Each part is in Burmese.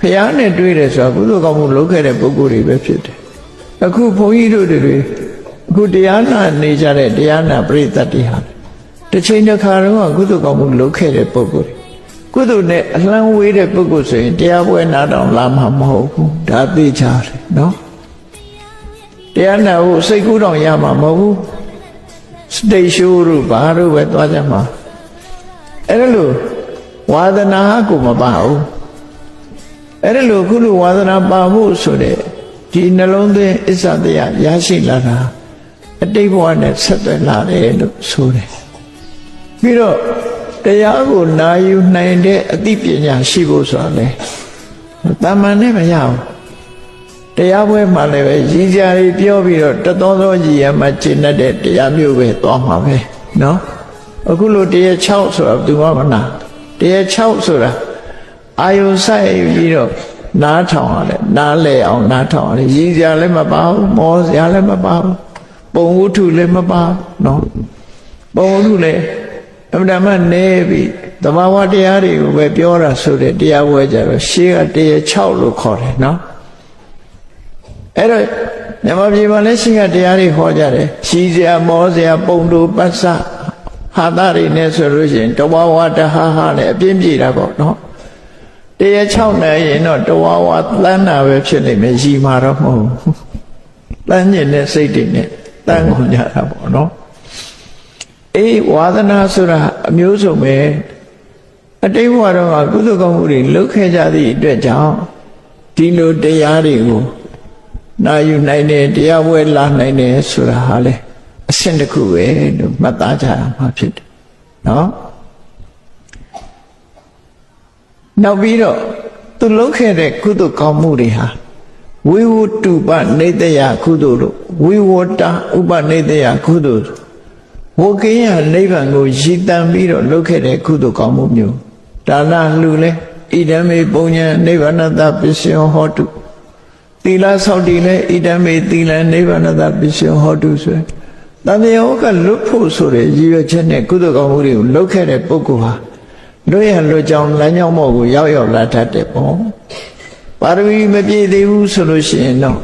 ဖះနဲ့တွေ့တယ်ဆိုတာကုသိုလ်ကောင်းမှုလုပ်ခဲ့တဲ့ပုဂ္ဂိုလ်တွေပဲဖြစ်တယ်အခုဘုန်းကြီးတို့တွေအခုတရားနာနေကြတဲ့တရားနာပရိသတ်တွေဟာတစ်ချိန်တစ်ခါတော့ကုသိုလ်ကောင်းမှုလုပ်ခဲ့တဲ့ပုဂ္ဂိုလ်တွေကုသိုလ်နဲ့အလှမ်းဝေးတဲ့ပုဂ္ဂိုလ်ဆိုရင်တရားပွဲနာတော့လာမှာမဟုတ်ဘူးဒါသိကြတယ်နော်တရားနာဖို့စိတ်ကူးတော့ရမှာမဟုတ်ဘူးစတိတ်ရှိုးတို့ဘာတို့ပဲသွားကြမှာအဲ့ဒါလို့ဝါဒနာကိုမပါဘူး အဲ့ဒါလို့ခုလိုဝါဒနာပါဖို့ဆိုတဲ့ဒီနှလုံးသွင်းအစ္ဆတရားရရှိလာတာအတိတ်ဘဝနဲ့ဆက်သွယ်လာတယ်လို့ဆိုတယ်ပြီးတော့တရားကိုနာယူနိုင်တဲ့အသိပညာရှိဖို့ဆိုတာလေတာမန်နဲ့မရဘူးတရားပွဲမှာလည်းပဲရည်ကြရီပြောပြီးတော့တတော်သောရည်ရမှကျင့်တတ်တဲ့တရားမျိုးပဲသွားမှာပဲနော်အခုလိုတရား6ဆိုတာဘယ်သူမှမနာတရား6ဆိုတာ အာယုဆိုင်ပြီးတော့နားထောင်ရတယ်နားလဲအောင်နားထောင်ရတယ်ရည်ကြလည်းမပါဘူးမောစရာလည်းမပါဘူးပုံဝတ္ထုလည်းမပါနော်ပုံဝတ္ထုလည်းအမှန်တမ်းနေပြီးသဘာဝတရားတွေကိုပဲပြောတာဆိုတဲ့တရားဝဲကြတော့ရှေးကတရား6လို့ခေါ်တယ်နော်အဲ့တော့မြန်မာပြည်မှာလည်းရှေးကတရားတွေဟောကြတယ်ရှီစရာမောစရာပုံတူပတ်စဟာတာတွေနဲ့ဆိုလို့ရှိရင်တဝဝတဟာဟာနဲ့အပြင်းပြေတာပေါ့နော် တရား6နဲ့ရင်တော့တဝဝသန်းတာပဲဖြစ်နေမယ်ရီမာတော့မဟုတ်ဘူးတန်းညင်တဲ့စိတ်တွေနဲ့တန်းကုန်ကြတာပေါ့နော်အေးဝါသနာဆိုတာအမျိုးစုံပဲအတိတ်ဘဝတော့ကကုသကောင်းမှုတွေလုပ်ခဲ့ကြသည့်အတွက်ကြောင့်ဒီလိုတရားတွေကိုနာယူနိုင်တယ်တရားပွဲလာနိုင်တယ်ဆိုတာဟာလေအဆင့်တစ်ခုပဲလို့မှတ်သားကြရမှာဖြစ်တယ်နော် နောက်ပြီးတော့သူလုပ်ခဲ့တဲ့ကုသကောင်းမှုတွေဟာဝိဝတ္တုပနေတယကုသိုလ်တို့ဝိဝတ္တဥပနေတယကုသိုလ်ဝကိယနိဗ္ဗာန်ကိုရည်တံပြီးတော့လုပ်ခဲ့တဲ့ကုသိုလ်ကောင်းမှုမျိုးဒါနလှူလဲဣဒံမေပုံညာနိဗ္ဗာနတပစ္စယောဟောတုသီလဆောက်တည်လဲဣဒံမေသီလနိဗ္ဗာနတပစ္စယောဟောတုဆိုတန်တရားကလွတ်ဖို့ဆိုတဲ့ရည်ရွယ်ချက်နဲ့ကုသိုလ်ကောင်းမှုတွေကိုလုပ်ခဲ့တဲ့ပုဂ္ဂိုလ်ဟာ လွတ်ရလွတ်ကြောင်းလမ်းကြောင်းမော့ကိုရောက်ရောက်လာတတ်တယ်ပေါ့ပါရမီမပြည့်သေးဘူးဆိုလို့ရှိရင်တော့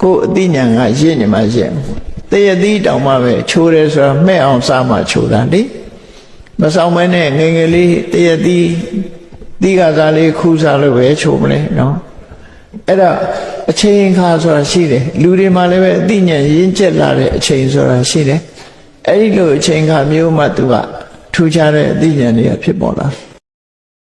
ကိုယ်အသိဉာဏ်ကရင့်နေမှရင့်တရသီးတောင်မှပဲချိုးတယ်ဆိုတာမှဲ့အောင်စားမှချိုးတာလေမဆောင်မဲနဲ့ငယ်ငယ်လေးတရသီးသီးကစားလေးခူးစားလို့ပဲချိုးမလဲနော်အဲ့ဒါအချိန်ခါဆိုတာရှိတယ်လူတွေမှာလည်းပဲအသိဉာဏ်ရင့်ကျက်လာတဲ့အချိန်ဆိုတာရှိတယ်အဲ့ဒီလိုအချိန်ခါမျိုးမှသူက ထူးခြားတဲ့အသိဉာဏ်တွေကဖြစ်ပေါ်လာတယ်